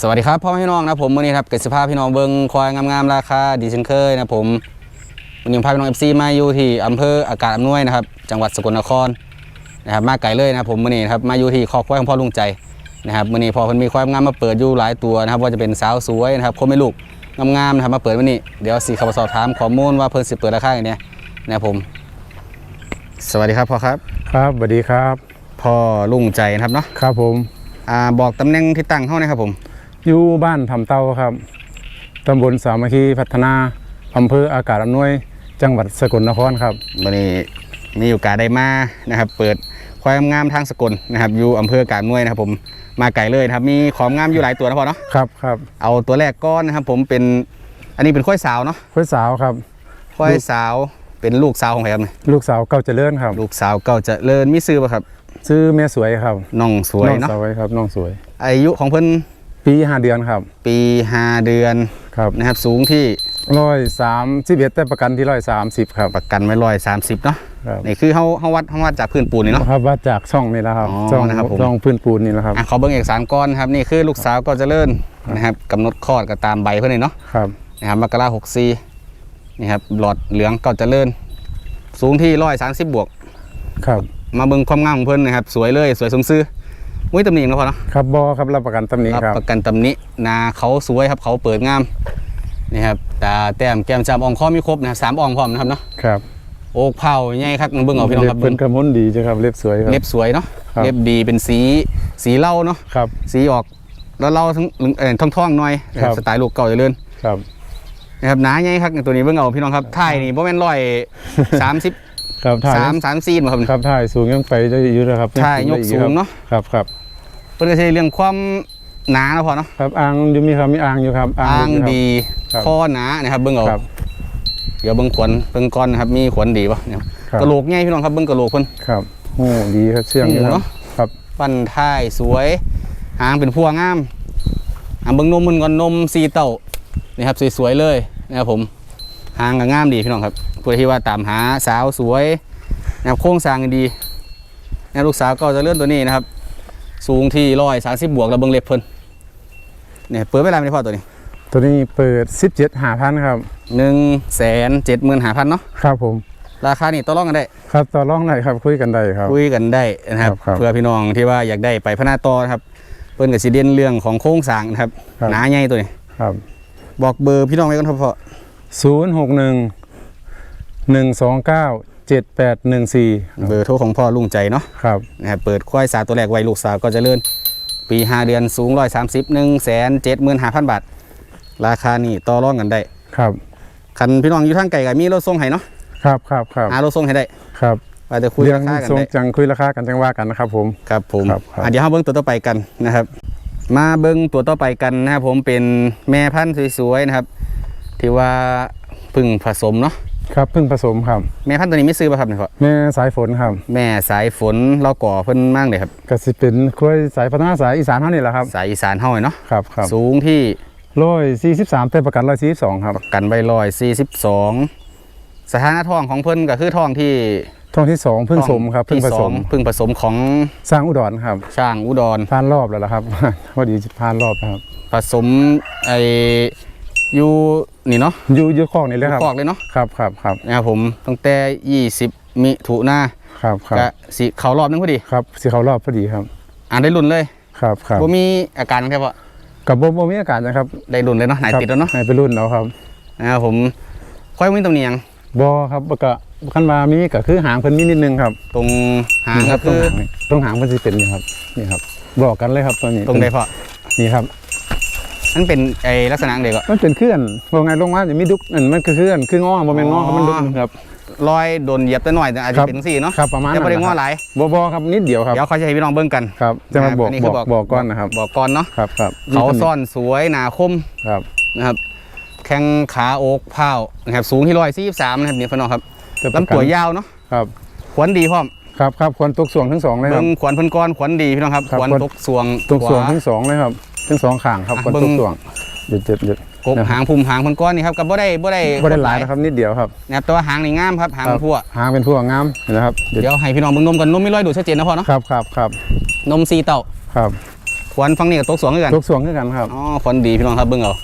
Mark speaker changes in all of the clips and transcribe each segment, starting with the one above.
Speaker 1: สวัสดีครับพ่อแม่พี่น้องนะผมวันนี้ครับเกิดสภาพพี่น้องเบิงควายงามๆราคาดีเช่นเคยนะผมวันนี้ผมพาพี่น้องเอฟซีมาอยู่ที่อำเภออากาศอำนวยนะครับจังหวัดสกลนครนะครับมาไกลเลยนะครับผมวันนี้นะครับมาอยู่ที่คอกควายของพ่อลุงใจนะครับวันนี้พอเพิ่นมีควายงามมาเปิดอยู่หลายตัวนะครับว่าจะเป็นสาวสวยนะครับคมไม่ลูกงามๆนะครับมาเปิดวันนี้เดี๋ยวสีเข้ามาสอบถามข้อมูลว่าเพิ่นสิเปิดราคาอย่างเนี้ยนะครับผม สวัสดีครับพ่อครับ
Speaker 2: ครับสวัสดีครับ
Speaker 1: พ่อลุงใจนะครับเนาะ
Speaker 2: ครับผม
Speaker 1: อ่าบอกตำแหน่งที่ตั้งเฮาหนะครับผม
Speaker 2: อยู่บ้านทำเต้าครับตำบลสามัคคีพัฒนาอำเภออากาศอำนวย จังหวัดสกลนครครับ
Speaker 1: วันนี้มีโอกาสได้มานะครับ เปิดควายงามทางสกลนะครับ อยู่อำเภอกาบหน่วยนะครับผมมาไกลเลยนะครับ มีของงามอยู่หลายตัวนะพ่อเนาะ
Speaker 2: ครับครับ
Speaker 1: เอาตัวแรกก้อนนะครับ ผมเป็นอันนี้เป็นควายสาวเนาะ
Speaker 2: เพื่อนสาวครับ
Speaker 1: ควายสาวเป็นลูกสาวของใครครับเนี่ย
Speaker 2: ลูกสาวเก่าเจริญครับ
Speaker 1: ลูกสาวเก่าเจะเลินมีซื้อป่ะครับ
Speaker 2: ชื่อแม่สวยครับ
Speaker 1: น้องสวย
Speaker 2: น้อง
Speaker 1: เนาะ
Speaker 2: สวยครับน้องสวย
Speaker 1: อายุของเพิ่น
Speaker 2: ปีห้าเดือนครับ
Speaker 1: ปีห้าเดือน
Speaker 2: ครับ
Speaker 1: นะครับสูงที่
Speaker 2: ร้อยสามสิบเอ็ดแต่ประกันที่ร้อยสามสิบครับ
Speaker 1: ประกันไว้ร้อยสามสิบเนาะ
Speaker 2: ครับ
Speaker 1: นี่คือเฮาเฮาวัดเฮาวัดจากพื้นปูนนี่เนาะ
Speaker 2: ครับว่าจากช่องนี่แหล้วครับ
Speaker 1: อ๋อ
Speaker 2: ช่อง
Speaker 1: นะครับผม
Speaker 2: ช่องพื้นปูนนี่แหละครับ
Speaker 1: อะขอเบิ่งเอกสารก่อนครับนี่คือลูกสาวก็เจะเลิ่นนะครับกำหนดคลอดก็ตามใบเพิ่นนี่เนาะ
Speaker 2: ครับ
Speaker 1: นะครับมกราหกสี่นี่ครับหลอดเหลืองเก่าเจริญสูงที่ร้อยสามสิบบวก
Speaker 2: ครับ
Speaker 1: มาเบิ่งความงามของเพิ่นนะครับ สวยเลยสวยสมซื้อ มุ้ยตำหนิแล้วพอเนาะ
Speaker 2: ครับบอครับรับประกันตำหนี้
Speaker 1: รับ
Speaker 2: ครับ
Speaker 1: ประกันตำหนิหนาเขาสวยครับเขาเปิดงามนี่ครับตาแต้มแก้มจำอ่องข้อมีครบนะครับสามอ่องพร้อมนะครับเนาะ
Speaker 2: ครับ
Speaker 1: โอกเผาใหญ่ครับเบิ่งเอาพี่น้องครับ
Speaker 2: เล็บเป็
Speaker 1: เบิ่
Speaker 2: น
Speaker 1: ง
Speaker 2: กระมุนดีใช่ครับเล็บสวยครับ
Speaker 1: เล็บสวยเนาะ
Speaker 2: ครับ
Speaker 1: เล็บดีเป็นสีสีเหล้าเนาะ
Speaker 2: ครับ
Speaker 1: สีออกแล้วเหล้าทั้งเอ่อท่องๆหน่อย
Speaker 2: ครับ
Speaker 1: สไตล์ลูกเก่าเจริญ
Speaker 2: ครับ
Speaker 1: นะครับหนาใหญ่ครับตัวนี้เบิ่งเอาพี่น้องครับท้ายนี่บ่แม่นร้อยสามสิบ
Speaker 2: ครับถ่าย
Speaker 1: สามสามซีนบ่ครับ
Speaker 2: ครับถ่ายสูงยังไปได้อยู่นะครับ
Speaker 1: ใช่ยกสูงเนาะ
Speaker 2: ครับครับ
Speaker 1: เพิ่นก็ใช้เรื่องความหนาเนาะพอเนาะ
Speaker 2: ครับอ่างอยู่มีครับมีอ่างอยู่ครับ
Speaker 1: อ่าง
Speaker 2: อยู่ครับ
Speaker 1: ดี
Speaker 2: ครับ
Speaker 1: ข้อหนานะครับเบิ่งเอา
Speaker 2: ครับ
Speaker 1: เดี๋ยวเบิ่งขวนเบิ่งก้อนนะครับมีขวนดีป่ะเนี่ย
Speaker 2: ครับ
Speaker 1: กระโหลกใหญ่พี่น้องครับเบิ่งกระโหลกเพิ่น
Speaker 2: ครับโอ้ดีครับเชื่องอยู่
Speaker 1: โอ้
Speaker 2: ครั
Speaker 1: เนาะ
Speaker 2: บครับ
Speaker 1: ปั้นท้ายสวยหางเป็นพวงงามอะเบิ่งนมมันก่อนนมสีเต้านี่ครับสวยๆเลยนะครับผมหางก็งามดีพี่น้องครับ ผู้ที่ว่าตามหาสาวสวยนะครับโครงสร้างดีนะครับลูกสาวก็จะเลื่อนตัวนี้นะครับ สูงที่ร้อยสามสิบบวกแล้วเบิ่งเล็บเพิ่นเนี่ยเปิดเวลาไม่ได้พอตัวนี้
Speaker 2: ตัวนี้เปิด17หาพันครับ
Speaker 1: หนึ่งแสนเจ็ดหมื่นห้าพันเนาะ
Speaker 2: ครับผม
Speaker 1: ราคานี่ต่อรองกันได้
Speaker 2: ครับต่อรองได้ครับคุยกันได้ครับ
Speaker 1: คุยกันได้นะครับ
Speaker 2: ครับ
Speaker 1: เพื่อพี่น้องที่ว่าอยากได้ไปพัฒนาต่อนะครับ เพิ่นกับสิเด่นเรื่องของโครงสร้างนะครับ
Speaker 2: ครับ
Speaker 1: หนาใหญ่ตัวนี้
Speaker 2: ครับ
Speaker 1: บอกเบอร์พี่น้องไว้กันเถอะพอ
Speaker 2: ศูนย์หกหนึ่ง หนึ่งสองเก้าเจ็ดแปดหนึ่งสี่
Speaker 1: เบอร์โทรของพ่อลุงใจเนาะ
Speaker 2: ครับ
Speaker 1: นะครับเปิดควายสาวตัวแรกไว้ลูกสาวก็เจะเลื่อนปีห้าเดือนสูงร้อยสามสิบหนึ่งแสนเจ็ดหมื่นห้าพันบาท ราคานี่ต่อรองกันได้
Speaker 2: ครับ
Speaker 1: คันพี่น้องอยู่ทางไกลก็มีรถส่งให้เนาะ
Speaker 2: ครับครับครับ
Speaker 1: หารถส่งให้ได้
Speaker 2: ครับ
Speaker 1: ว่าจะคุย
Speaker 2: เรื่อง
Speaker 1: ราคากัน
Speaker 2: ทรง
Speaker 1: ได้
Speaker 2: จังคุยราคากันจังว่ากันนะครับผม
Speaker 1: ครับผม
Speaker 2: ครับครับ
Speaker 1: อะเดี๋ยวเราเบิ้งตัวต่อไปกันนะครับ มาเบิ้งตัวต่อไปกันนะครับผมเป็นแม่พันธุ์สวยๆนะครับ ที่ว่าเพึ่งผสมเนาะ
Speaker 2: ครับเพิ่งผสมครับ
Speaker 1: แม่พันธุ์ตัวนี้ไม่ซื้อป่ะครับเนี่ยพ่อ
Speaker 2: แม่สายฝนครับ
Speaker 1: แม่สายฝนเราก่อเพิ่นมากเลยครับ
Speaker 2: ก็สิเป็นคุยสายพัฒนาสายอีสานเท่านี้แหละครับ
Speaker 1: สายอีสานเฮาเนาะ
Speaker 2: ครับครับ
Speaker 1: สูงที่
Speaker 2: ร้อยสี่สิบสามแต่ประกันร้อยสี่สิบสองครับ
Speaker 1: กันใบลอย42สถานะท้องของเพิ่นก็คือท้องที่
Speaker 2: ท้องที่สองเพิ่งสมครับเพิ่ง
Speaker 1: ที่
Speaker 2: ผ
Speaker 1: ส
Speaker 2: ส
Speaker 1: อง
Speaker 2: ม
Speaker 1: เพิ่งผสมของ
Speaker 2: สร้างอุดรครับ
Speaker 1: ช่างอุดร
Speaker 2: ผ่านรอบแล้วล่ะครับพอดีผ่านรอบนะครับ
Speaker 1: ผสมไอ อยู่นี่เนาะ
Speaker 2: อยู่อยู่คอกนี่เลยครับ
Speaker 1: คอกเลยเนาะ
Speaker 2: ครับครับครับ
Speaker 1: นะครับผมตั้งแต่20มิถุนา
Speaker 2: ครับครับ
Speaker 1: ก็สิเข้ารอบนึงพอดี
Speaker 2: ครับสิเขารอบพอดีครับ
Speaker 1: อ่านได้รุ่นเลย
Speaker 2: ครับครับ
Speaker 1: บ่มีอาการแค่ว่า
Speaker 2: กับบ่บ่มีอาการนะครับ
Speaker 1: ได้รุ่นเลยเนาะหาย
Speaker 2: ครับ
Speaker 1: ติดแล้วเนาะ
Speaker 2: ให้ไปรุ่นเอาครับ
Speaker 1: นะครับผมค่อยมีตำหนิหยัง
Speaker 2: บ่ครับก็คันว่ามีก็คือหางเพิ่นมีนิดนึงครับ
Speaker 1: ตรงหาง
Speaker 2: นี่
Speaker 1: ก็
Speaker 2: ตร
Speaker 1: คื
Speaker 2: ง
Speaker 1: อ
Speaker 2: หางนี่ตรงหางเพิ่นสิเป็นนี่ครับนี่ครับบอกกันเลยครับตัวนี้
Speaker 1: ตรงใดพอ
Speaker 2: นี่ครับ
Speaker 1: นั่นเป็นไอลักษณะเด็กก็
Speaker 2: มันเป็นเคลื่อนว่าไงลงมาจะมีดุกอันมันคือเคลื่อนคืองอบ่แม่นงอครับมันดุกครับ
Speaker 1: รอยโดนเหยียบตัวหน่อยแต่อาจ
Speaker 2: ครั
Speaker 1: จะ
Speaker 2: บ
Speaker 1: เป็นสี่เนาะ
Speaker 2: ครับประมาณ
Speaker 1: จะ
Speaker 2: นั้น
Speaker 1: ไม่ได้ง้อ
Speaker 2: นะ
Speaker 1: หลาย
Speaker 2: บ่บ่ครับนิดเดียวครับ
Speaker 1: เดี๋ยวเขาจะให้พี่น้องเบิ่งกัน
Speaker 2: ครับจะมาบอก
Speaker 1: นนี้
Speaker 2: บ
Speaker 1: คือ
Speaker 2: อกบอกก้อนนะครับ
Speaker 1: บอกก่อนเนาะ
Speaker 2: ครับครับ
Speaker 1: เขาซ่อนสวยหนาคม
Speaker 2: ครับ
Speaker 1: นะครับแข้งขาอกเผานะครับสูงที่ร้อยสี่สิบสามนะครับนี่พี่น้องครับ
Speaker 2: แต่ประกัน
Speaker 1: ลำตัวยาวเนาะ
Speaker 2: ครับ
Speaker 1: ขวนดีพร้อม
Speaker 2: ครับครับควรตกสวงทั้งสองเลยค
Speaker 1: เบิ่
Speaker 2: รับ
Speaker 1: งขวนเพิ่นก้อนขวนดีพี่น้องครับ
Speaker 2: ครับ
Speaker 1: ขวน
Speaker 2: ขวน
Speaker 1: ตกสวง
Speaker 2: ตกสวง
Speaker 1: ขวา
Speaker 2: ทั้งสองเลยครับ ทั้งสองข้างครับ
Speaker 1: อะ
Speaker 2: ควร
Speaker 1: เบิ่
Speaker 2: ต
Speaker 1: ง
Speaker 2: กสวงหยุดหยุดหยุด
Speaker 1: กบหางพุ่มหางเพิ่นก้อนนี่ครับกับบ่ได้บ่ได้
Speaker 2: บ่ได้หลายนะครับนิดเดียวครับ
Speaker 1: นะครับแต่ว่าหางนี่งามครับหาง
Speaker 2: ครับ
Speaker 1: พั่ว
Speaker 2: หางเป็นพวกงามเห็นะครับเดี๋ยว
Speaker 1: เดี๋ยวให้พี่น้องเบิ่งนมกันนมมีรอยดูดชัดเจนนะพ่อเนาะ
Speaker 2: ครับครับครับ
Speaker 1: นมซีเต้า
Speaker 2: ครับ
Speaker 1: คควันฟังนี่กับตกสวงคือกัน
Speaker 2: ตกสวงคือกันครับ
Speaker 1: อ๋อควันดีพี่น้องครับเบิ่งเอา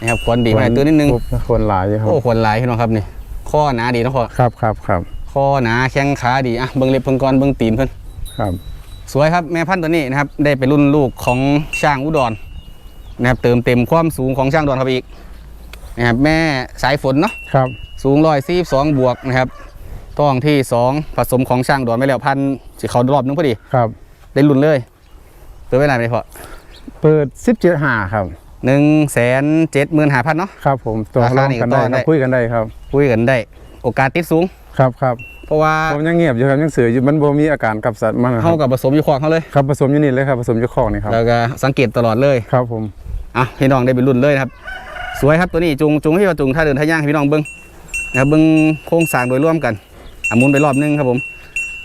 Speaker 1: นี่ครับควันดีมาให้ตื่นนิดนึง
Speaker 2: ครบคนหลายอยู่ครับ
Speaker 1: โอ้ควันหลายพี่น้องครับนี่ข้อหนาดีเนาะพ่อ
Speaker 2: ครับครับครับ
Speaker 1: ข้อหนาแข้งขาดีอะเบิ่งเล็บเพิ่นก่อนเบิ่งตีนเพิ่น
Speaker 2: ครับ
Speaker 1: สวยครับแม่พันธุ์ตัวนี้นะครับได้เป็นรุ่นลูกของช่างอุดรนะครับเติมเต็มความสูงของช่างอุดรเข้าไปอีกนะครับแม่สายฝนเนาะ
Speaker 2: ครับ
Speaker 1: สูงร้อยสี่สองบวกนะครับท้องที่สองผสมของช่างอุดรไปแล้วพันสิเขารอบนึงพอดี
Speaker 2: ครับ
Speaker 1: ได้รุ่นเลยเปิดไว้ไหนไปพอ
Speaker 2: เปิดสิบเจ็ดหาครับ
Speaker 1: หนึ่งแสนเจ็ดหมื่นห้าพันเนาะ
Speaker 2: ครับผมตัว
Speaker 1: ราคา
Speaker 2: ร้อง
Speaker 1: นี่
Speaker 2: กัน
Speaker 1: ก็
Speaker 2: ได้
Speaker 1: ต่อได้
Speaker 2: ครับคุยกันได้ครับ
Speaker 1: คุยกันได้ โอกาสติดสูง
Speaker 2: ครับครับ
Speaker 1: เพราะว่า
Speaker 2: ผมยังเงียบอยู่ครับยังเสืออยู่มันบ่มีอาการกับสัตว์มันนะค
Speaker 1: เข้า
Speaker 2: รับ
Speaker 1: กับผสมอยู่ขวางเขาเลย
Speaker 2: ครับผสมอยู่นี่เลยครับผสมอยู่ข้องนี่ครับ
Speaker 1: แล้วก็สังเกตตลอดเลย
Speaker 2: ครับผม
Speaker 1: อะพี่น้องได้เป็นรุ่นเลยนะครับ สวยครับตัวนี้จุงจุงที่ว่าจุงท่าเดินท่าย่างให้พี่น้องเบิ้งนะครับเบิ้งโครงสร้างโดยรวมกันอะหมุนไปรอบนึงครับผม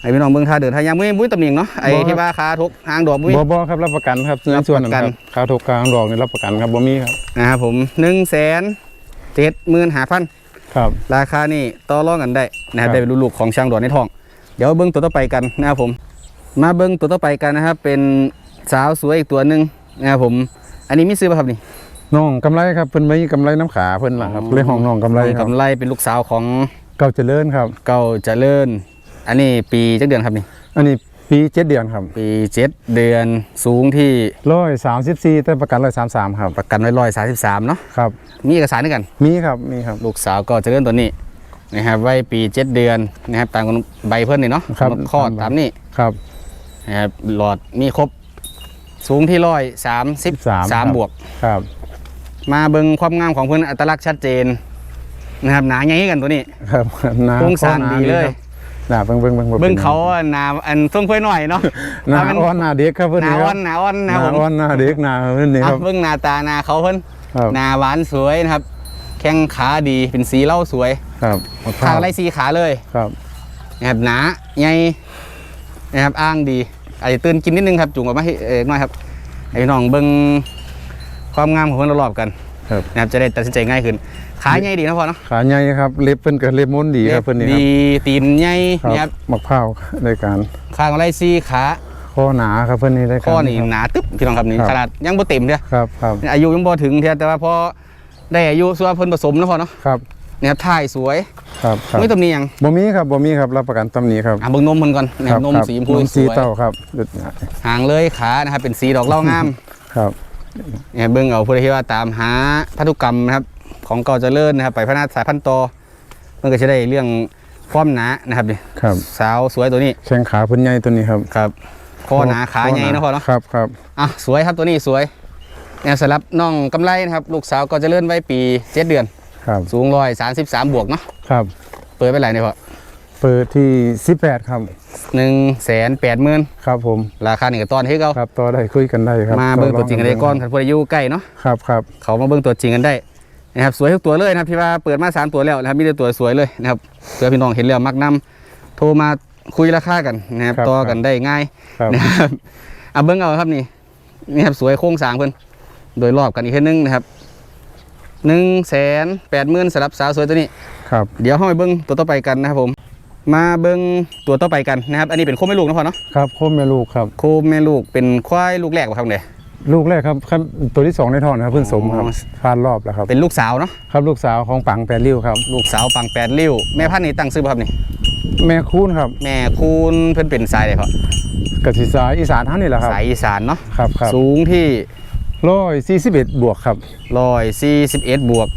Speaker 1: ให้พี่น้องเบิ้งท่าเดินท่าย่างมุ้ยมุ้ยตำหนิงเนาะไอ้ที่ว่าขาทุกหางดอกมุ้ย
Speaker 2: บ่บ่ครับรับประกันครับในส่วนนั้นครับค่าถูกกลางดอกนี่รับประกันครับบ่มีครับ
Speaker 1: นะครับผมหนึ่งแสนเจ็ดหมื่นห้าพัน
Speaker 2: ครับ
Speaker 1: ราคานี่ต่อรองกันได้นะครับ
Speaker 2: ครับ
Speaker 1: ได้เป็นลูกๆของช่างดวนในท้อง เดี๋ยวเบิ้งตัวต่อไปกันนะครับผม มาเบิ้งตัวต่อไปกันนะครับเป็นสาวสวยอีกตัวหนึ่งนะครับผม อันนี้มีซื้อป่ะครับนี่
Speaker 2: น้องกำไรครับเพิ่นไม่กำไรน้ำขาเพิ่นล่ะครับเลยห้องน้องกำไรครับ
Speaker 1: กำไรเป็นลูกสาวของ
Speaker 2: เก่าเจริญครับ
Speaker 1: เก่าเจริญ อันนี้ปีจักเดือนครับนี่
Speaker 2: อันนี้ ปีเจ็ดเดือนครับ
Speaker 1: ปีเจ็ดเดือนสูงที่
Speaker 2: ร้อยสามสิบสี่แต่ประกันร้อยสามสามครับ
Speaker 1: ประกันไว้ร้อยสาสิบสามเนาะ
Speaker 2: ครับ
Speaker 1: มีเอกสารด้วยกัน
Speaker 2: มีครับมีครับ
Speaker 1: ลูกสาวก็เจริญตัวนี้นะครับไว้ปีเจ็ดเดือนนะครับตามกันใบเพิ่นนี่เนาะ
Speaker 2: ครับ
Speaker 1: คลอดตามนี้
Speaker 2: ครับ
Speaker 1: นะครับหลอดมีครบสูงที่ร้อยสามสิบสาม
Speaker 2: ครับ
Speaker 1: บวก
Speaker 2: ครับ
Speaker 1: มาเบิ่งความงามของเพื่อนอัตลักษณ์ชัดเจนนะครับหนาใหญ่กันตัวนี้
Speaker 2: ครับหนา
Speaker 1: โครงสร้างดีเลย
Speaker 2: ครับห นาเบิ่งเบิ่งเบิ่ง
Speaker 1: เบิ่งเขาอะหนาอันส่งค่อยหน่อยเนาะ
Speaker 2: หนา
Speaker 1: ถ้ามัน
Speaker 2: อ้อนหนาเด็กครับเพิ่น
Speaker 1: หนา
Speaker 2: นี่ค
Speaker 1: อ้อ
Speaker 2: รับ
Speaker 1: นหนาอ้อน
Speaker 2: ห
Speaker 1: นะ
Speaker 2: นา
Speaker 1: ผม
Speaker 2: อ้อนหนาเด็กหนาเพิ่นนี่ค
Speaker 1: อะ
Speaker 2: รับ
Speaker 1: เบิ่งหน้าตาหนาเขาเพิ่น
Speaker 2: ครับ
Speaker 1: หนาหวานสวยนะครับ แข้งขาดีเป็นสีเหล่าสวย
Speaker 2: ครับ
Speaker 1: ทางไรสีขาเลย
Speaker 2: ครับ
Speaker 1: นะครับหนาใหญ่นะครับอ้างดีอาจจะตื่นกินนิดนึงครับจุงออกมาให้เอกหน่อยครับไอ้น้องเบิ่งความงามของเพิ่นรอบๆกัน
Speaker 2: ครับ
Speaker 1: นะครับจะได้ตัดสินใจง่ายขึ้นขาใหญ่ดีนะพ่อเนาะ
Speaker 2: ขาใหญ่ครับ เล็บเพิ่นก็เล็บม้วนดีครับเพิ่นนี่ครับ
Speaker 1: ดีตีนใหญ่
Speaker 2: ครับ
Speaker 1: นะครับ
Speaker 2: มะพร้าวในการ
Speaker 1: ข้างไรซี่ขา
Speaker 2: ข้อหนาครับเพิ่นนี่ได้การ
Speaker 1: ข้อนี่
Speaker 2: ครับ
Speaker 1: หนาตึ๊บพี่น้องครับนี่
Speaker 2: ครับ
Speaker 1: ขนาดยังบ่เต็มเด้อ
Speaker 2: ครับครับ
Speaker 1: อายุยังบ่ถึงเท่าแต่ว่าพอได้อายุส่วนเพิ่นผสมนะพ่อเนาะ
Speaker 2: ครับ
Speaker 1: เนี่ยถ่ายสวย
Speaker 2: ครับครับ
Speaker 1: ไม่ตำหนิหยัง
Speaker 2: บ่มีครับบ่มีครับรับประกันตำหนิครับ
Speaker 1: อะเบิ่งนมเพิ่นก่อนนะ
Speaker 2: ค
Speaker 1: ค
Speaker 2: รั
Speaker 1: รับบนม
Speaker 2: ครับ
Speaker 1: สีชมพู
Speaker 2: นม
Speaker 1: ส
Speaker 2: สี
Speaker 1: วย
Speaker 2: เต้าครับ
Speaker 1: หางเลยขานะครับเป็นสีดอกเหล้างาม
Speaker 2: ครับ
Speaker 1: เนี่ยเบิ่งเอาผู้ใดที่ว่าตามหาพันธุกรรมนะครับ ของเก่าเจริญนะครับ ไปพัฒนาสายพันธุ์ต่อมันก็จะได้เรื่องความหนานะครับนี่
Speaker 2: ครับ
Speaker 1: สาวสวยตัวนี้
Speaker 2: แข้งขาเพิ่นใหญ่ตัวนี้ครับ
Speaker 1: ครับข้อหนาขาใหญ่นะพ่อเนาะ
Speaker 2: ครับครับ
Speaker 1: อะสวยครับตัวนี้สวยเนี่ยสำหรับน้องกำไรนะครับ ลูกสาวก็เจะเลื่อนไว้ปีเจ็ดเดือน
Speaker 2: ครับ
Speaker 1: สูงร้อยสามสิบสามบวกเนาะ
Speaker 2: ครับ
Speaker 1: เปิดไปไหนเนี่ยพ่อ
Speaker 2: เปิดที่18ครับ
Speaker 1: หนึ่งแสนแปดหมื่น
Speaker 2: ครับผม
Speaker 1: ราคาหนึ่งตอนที่เขา
Speaker 2: ครับต่อได้คุยกันได้ครับ
Speaker 1: มาเบิ่งตัวจริงกันได้ก่อนคันพวกอายุใกล้เนาะ
Speaker 2: ครับครับ
Speaker 1: เขามาเบิ่งตัวจริงกันได้นะครับสวยทุกตัวเลยนะครับที่ว่าเปิดมาสามตัวแล้วนะครับมีแต่ตัวสวยเลยนะครับเพื่อพี่น้องเห็นแล้วมักนำโทรมาคุยราคากันนะครับต่อกันได้ง่าย
Speaker 2: ครับ
Speaker 1: นะครับเอาเบิ้งเอาครับนี่นี่ครับสวยโครงสร้างเพิ่นโดยรอบกันอีกแค่นึงนะครับหนึ่งแสนแปดหมื่นสำหรับสาวสวยตัวนี้
Speaker 2: ครับ
Speaker 1: เดี๋ยวห้อยเบิ้งตัวต่อไปกันนะครับผม มาเบิ้งตัวต่อไปกันนะครับ อันนี้เป็นโคแม่ลูกนะพ่อเนาะ
Speaker 2: ครับโคมแม่ลูกครับ
Speaker 1: โคแม่ลูกเป็นควายลูกแรกป่ะครับเนี่ย
Speaker 2: ลูกแรกครับครับตัวที่สองในท้องนะครับเพิ่งสมครับ
Speaker 1: อ๋อ
Speaker 2: ผ่านรอบแล้วครับ
Speaker 1: เป็นลูกสาวเนาะ
Speaker 2: ครับลูกสาวของปังแปดริ้วครับ
Speaker 1: ลูกสาวปังแปดริ้วแม่พันธุ์นี่ตั้งซื้อป่ะครับนี่
Speaker 2: แม่คูนครับ
Speaker 1: แม่คูณเพิ่นเป็นสายเลยครับ
Speaker 2: กสิสายอีสานท่านนี่แหละครับ
Speaker 1: สายอีสานเนาะ
Speaker 2: ครับครับ
Speaker 1: สูงที่
Speaker 2: ร้อยสี่สิบเอ็ดบวกครับ
Speaker 1: ร้อยสี่สิบเอ็ดบวก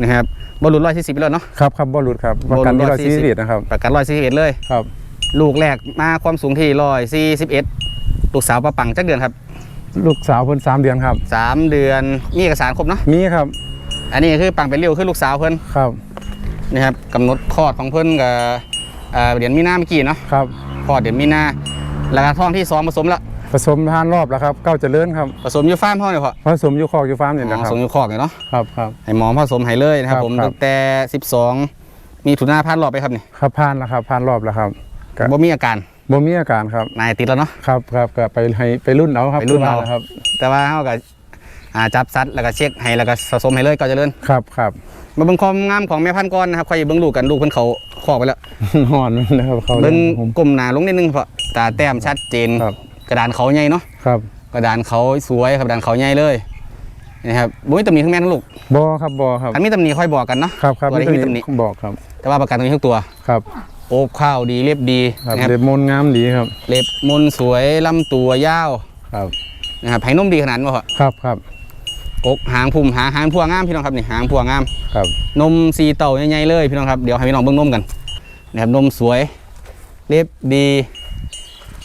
Speaker 1: นะครับบอลลูนร้อยสี่สิบแล้วเนาะ
Speaker 2: ครับครับบอลลูดครับประกันที่ร้อยสี่สิบเอ็ดนะครับ
Speaker 1: ประกันร้อยสี่สิบเอ็ดเลย
Speaker 2: ครับ
Speaker 1: ลูกแรกมาความสูงที่ร้อยสี่สิบเอ็ดลูกสาวประปังจักเดือนครับ
Speaker 2: ลูกสาวเพิ่นสามเดือนครับ
Speaker 1: สามเดือนมีเอกสารครบเนาะ
Speaker 2: มีครับ
Speaker 1: อันนี้คือปังเป็นเรียวคือลูกสาวเพิ่น
Speaker 2: ครับ
Speaker 1: นะครับกำหนดคลอดของเพิ่นกับเอ่อเดือนมีนาเมื่อกี้เนาะ
Speaker 2: ครับ
Speaker 1: คลอดเดือนมีนาแล้วก็ท้องที่สองผสมแล้ว
Speaker 2: ผสมผ่านรอบแล้วครับเก้าเจริญครับ
Speaker 1: ผสมอยู่ฟาร์มพ่อเนี่ยพอ
Speaker 2: ผสมอยู่คอกอยู่ฟาร์มนี่
Speaker 1: อ๋
Speaker 2: นะ
Speaker 1: อ
Speaker 2: ค
Speaker 1: ผ
Speaker 2: รับ
Speaker 1: สมอยู่คอกเนี่ยเนาะ
Speaker 2: ครับครับ
Speaker 1: ให้หมอผสมให้เลยนะครับ
Speaker 2: ครับ
Speaker 1: ผม
Speaker 2: ครับ
Speaker 1: ตั้งแต่ 12 มีถุนาพันรอบไปครับนี่
Speaker 2: ครับผ่านแล้วครับผ่านรอบแล้วครับครับ
Speaker 1: บ่มีอาการ
Speaker 2: บ่มีอาการครับ
Speaker 1: นายติดแล้วเนาะ
Speaker 2: ครับครับก็ไปให้ไปรุ่นเอาครับ
Speaker 1: ไปรุ่นเอา
Speaker 2: ทุกครับ
Speaker 1: แต่ว่าเขาก็อ่าจับซัดแล้วก็เช็คให้แล้วก็ผสมให้เลยก็เจะเลื่อน
Speaker 2: ครับครับ
Speaker 1: มาเบิ่งความงามของแม่พันธุ์ก่อนนะครับใครเบิ่งลูกกันลูกเพิ่นเขาคอกไปแล้ว
Speaker 2: นอนนะครับเขา
Speaker 1: เบิ่ง
Speaker 2: ผม
Speaker 1: กลมหน้าลงนิดนึงเพราะตาแต้มชัดเจน
Speaker 2: ครับ
Speaker 1: กระดานเขาใหญ่เนาะ
Speaker 2: ครับ
Speaker 1: กระดานเขาสวยครับกระดานเขาใหญ่เลยนะครับบุ้ยตำหนิทั้งแม่ทั้งลูก
Speaker 2: บอครับบอครับ
Speaker 1: อันมีตำหนิค่อยบอกกันเนาะ
Speaker 2: ครับครับ
Speaker 1: ตัวนี้มีตำหนิ
Speaker 2: บอกครับ
Speaker 1: แต่ว่าประกันตรงนี้ทุกตัว
Speaker 2: ครับ
Speaker 1: โอบข้าวดีเรียบดี
Speaker 2: ครับ
Speaker 1: นะครับ
Speaker 2: เด็บมนต์งามดีครับ
Speaker 1: เล็บมนสวยลำตัวยาว
Speaker 2: ครับ
Speaker 1: นะครับไผ่นมดีขนาดนั้นบ่พ่อ
Speaker 2: ครับครับ
Speaker 1: กกหางพุ่มหางหางพัวงามพี่น้องครับนี่หางพัวงาม
Speaker 2: ครับ
Speaker 1: นมสีเต่าใหญ่ๆเลยพี่น้องครับเดี๋ยวให้พี่น้องเบิ่งนมกันนะครับนมสวยเรียบดี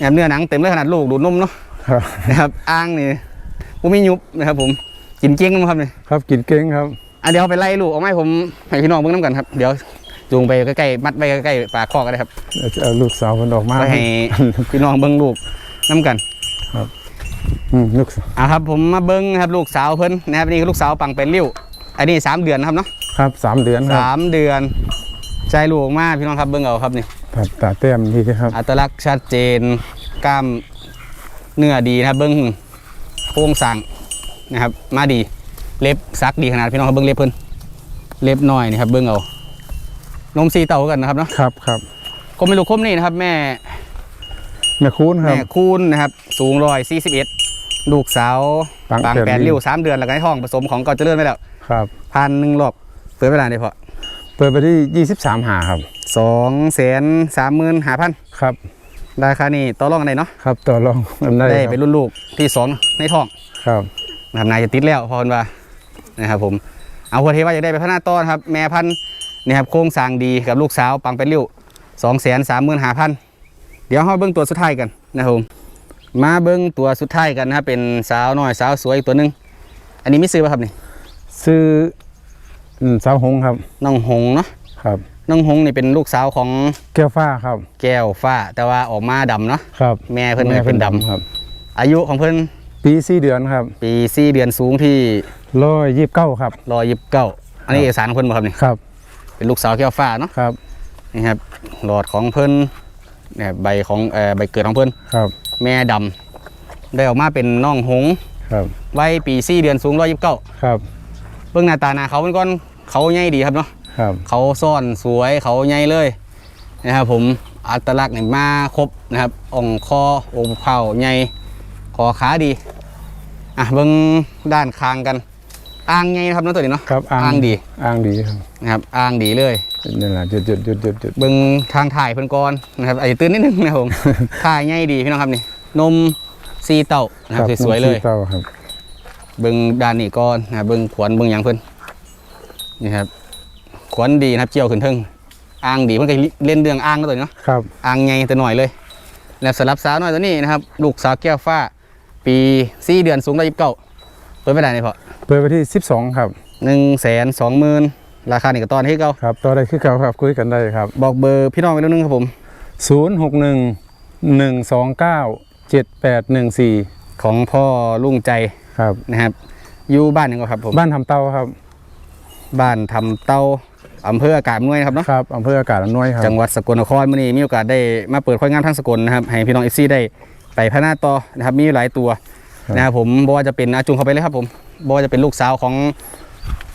Speaker 1: นะครับเนื้อหนังเต็มเลยขนาดลูกดูดนมเนาะ
Speaker 2: ครับ
Speaker 1: นะครับอ้างนี่ผมมียุบนะครับ ผมกินเกี้ยงนะครับนี่
Speaker 2: ครับกินเก่งครับ
Speaker 1: อะเดี๋ยวไปไล่ลูกเอาไมาให้ผมให้พี่น้องเบิ่งน้ำกันครับ เดี๋ยวจูงไปใกล้ๆมัดไปใกล้ๆปากคอกกันเลยครับ
Speaker 2: เดี๋ยวจะเอาลูกสาวมันออกมา
Speaker 1: ไปให้พี่น้องเบิ่งลูกน้ำกัน
Speaker 2: อืมลูกสาว
Speaker 1: อะครับผมมาเบิ้งนะครับลูกสาวเพิ่นนะครับนี่คือลูกสาวปังเป็นริ้ว อันนี้สามเดือนนะครับเนาะ
Speaker 2: ครับสามเดือนครับ
Speaker 1: สามเดือนใจลูกออกมาพี่น้องครับเบิ้งเอาครับนี่
Speaker 2: ครับตาเต้มดีครับ
Speaker 1: อัตลักษณ์ชัดเจนกล้ามเนื้อดีนะครับเบิ้งโครงสร้างนะครับมาดีเล็บซักดีขนาดพี่น้องครับเบิ้งเล็บเพิ่นเล็บน้อยนี่ครับเบิ้งเอานมสีเต่ากันนะครับเนาะ
Speaker 2: ครับครับ
Speaker 1: ก็ไม่รู้คมนี่นะครับ แม่
Speaker 2: แม่คูณครับ
Speaker 1: แม่คูณนะครับ สูงร้อยสี่สิบเอ็ดลูกสาว
Speaker 2: ปัง
Speaker 1: ปาง
Speaker 2: แปด
Speaker 1: แปด
Speaker 2: ริ้
Speaker 1: ริ้
Speaker 2: ว
Speaker 1: วสามเดือนแล้วก็ให้ท้องผสมของเก่าเจริญไปแล้ว
Speaker 2: ครับ
Speaker 1: พันหนึ่งรอบเปิดเวลาได้พอ
Speaker 2: เปิดไปที่ 23 หาครับ
Speaker 1: สองแสนสามหมื่นห้าพัน
Speaker 2: ครับ
Speaker 1: ราคานี่ต่อรองกันได้เนาะ
Speaker 2: ครับต่อรองกันได้
Speaker 1: ได้
Speaker 2: ครับ
Speaker 1: เป็นรุ่นลูกที่สองในท้อง
Speaker 2: ครับ
Speaker 1: นะครับนายจะติดแล้วพอคนว่านะครับผมเอาคนที่ว่าจะได้ไปพัฒนาต้อนครับ แม่พันธุ์นี่ครับโครงสร้างดีกับลูกสาวปังเป็นริ้วสองแสนสามหมื่นห้าพันเดี๋ยวเราเบิ้งตัวสุดท้ายกันนะครับผมมาเบิ้งตัวสุดท้ายกันนะครับเป็นสาวน้อยสาวสวยอีกตัวหนึงอันนี้ไม่ซื้อป่ะครับนี่
Speaker 2: ซื้อ อืมสาวหงครับ
Speaker 1: น้องหงเนาะ
Speaker 2: ครับ
Speaker 1: น้องหงนี่เป็นลูกสาวของ
Speaker 2: แก้วฟ้าครับ
Speaker 1: แก้วฟ้า แต่ว่าออกมาดำเนาะ
Speaker 2: ครับ
Speaker 1: แม่เพิ่นก็เป็นดำ
Speaker 2: ครับ
Speaker 1: อายุของเพิ่น
Speaker 2: ปีสี่เดือนครับ
Speaker 1: ปีสี่เดือนสูงที่
Speaker 2: ร้อยยี่สิบเก้าครับ
Speaker 1: รอยิบเก้าอันนี้เอกสารของเพิ่นบ่ครับนี่
Speaker 2: ครับ
Speaker 1: เป็นลูกสาวแก้วฟ้าเนาะ
Speaker 2: ครับ
Speaker 1: นี่ครับหลอดของเพิ่นเนี่ยใบของเอ่อใบเกิดของเพิ่น
Speaker 2: ครับ
Speaker 1: แม่ดำได้ออกมาเป็นน้องหงส์
Speaker 2: ครับ
Speaker 1: วัยปีสี่เดือนสูงร้อยยิบเก้า
Speaker 2: ครับ
Speaker 1: เบิ่งหน้าตาหน้าเขาเป็นก้อน เขาใหญ่ดีครับเนาะ
Speaker 2: ครับ
Speaker 1: เขาซ่อนสวยเขาใหญ่เลยนะครับผมอัตลักษณ์เนี่ยมาครบนะครับอ่องคอโอบเข่าใหญ่คอขาดีอะเบิ่งด้านคางกันอ่างใหญ่นะครับเนาะตัวนี้เนาะ
Speaker 2: ครับอ่าง
Speaker 1: อ่างดี
Speaker 2: อ่างดีครับ
Speaker 1: นะครับอ่างดีเลย
Speaker 2: นี่แหละหยุดหยุดหยุดหยุดหยุด
Speaker 1: เบิ่งทางถ่ายเพิ่นก่อนนะครับอาจจะตื่นนิดนึงนะครับผมถ่ายง่ายดีพี่น้องครับนี่นมซีเต่านะครับสวยๆเลย
Speaker 2: น้ำสีเต้าครับ
Speaker 1: เบิ่งด้านนี้ก่อนนะครับเบิ่งขวนเบิ่งหยังเพิ่น นี่ครับขวนดีนะครับเจียวขึ้นเทิงอ่างดีมันก็เล่นเรื่องอ่างแล้วตัวนี้เนาะ
Speaker 2: ครับ
Speaker 1: อ่างใหญ่แต่หน่อยเลย แล้วสำหรับสาวน้อยตัวนี้นะครับ ลูกสาวแก้วฟ้า ปีสี่เดือนสูงร้อยยี่สิบเก้าเปิดไปได้ไหนพอ
Speaker 2: เปิดไปที่สิบสองครับ
Speaker 1: หนึ่งแสนสองหมื่นราคานี่ก็ตอนให้เก้า
Speaker 2: ครับต่อได้คือเก่าครับคุยกันได้ครับ
Speaker 1: บอกเบอร์พี่น้องไปนิดนึงครับผม
Speaker 2: ศูนย์หกหนึ่งหนึ่งสองเก้าเจ็ดแปดหนึ่งสี่
Speaker 1: ของพ่อลุงใจ
Speaker 2: ครับ
Speaker 1: นะครับอยู่บ้านหนึงก็ครับผม
Speaker 2: บ้านทำเต้าครับ
Speaker 1: บ้านทำเต้าอำเภออากาศอำนวยนะครับเนาะ
Speaker 2: ครับอำเภออากาศอำนวยครับ
Speaker 1: จังหวัดสกลนครมื่อนี้มีโอกาสได้มาเปิดค่อยงานทั้งสกลนะครับให้พี่น้องเอฟซีได้ไปพัฒนาต่อนะครับมีหลายตัวนะครับผมบอกว่าจะเป็นอาจุงเข้าไปเลยครับผมบอกว่าจะเป็นลูกสาวของ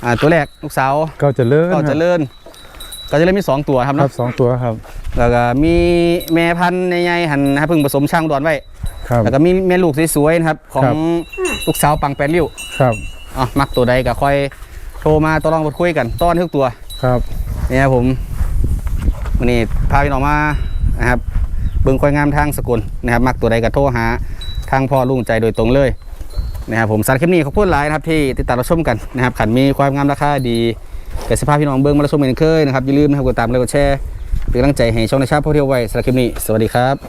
Speaker 1: อ่าตัวแรกลูกสาว
Speaker 2: ก็จะเลิศ
Speaker 1: ก็เจริญก็เจริญมีสองตัวครับ
Speaker 2: ครั
Speaker 1: เนาะ
Speaker 2: บสองตัวครับ
Speaker 1: แล้วก็มีแม่พันธุ์ใหญ่ๆหันนะครับเพิ่งผสมช่างดอนไว้
Speaker 2: ครับ
Speaker 1: แล้วก็มีแม่ลูกสวยๆนะครับ ของ
Speaker 2: ครับ
Speaker 1: ลูกสาวปังแปดริ้ว
Speaker 2: ครับ
Speaker 1: อะมักตัวใดก็ค่อยโทรมาต่อรองพูดคุยกันต้อนทุกตัว
Speaker 2: ครับ
Speaker 1: เนี่ยครับผมวันนี้พาพี่น้องมานะครับเบิ่งควายงามทางสกุลนะครับ มักตัวใดก็โทรหาทางพ่อลุงใจโดยตรงเลยนะครับผมสารคลิปนี้ขอบคุณหลายนะครับที่ติดตามรับชมกันนะครับขันมีความงามราคาดีเกิดสภาพพี่น้องเบิ่งมารับชมเหมือนเคยนะครับอย่าลืมนะครับกดตามและกดแชร์เป็นกำลังใจให้ช่องในชาติพ่อเที่ยวไว้สารบคลิปนี้สวัสดีครับ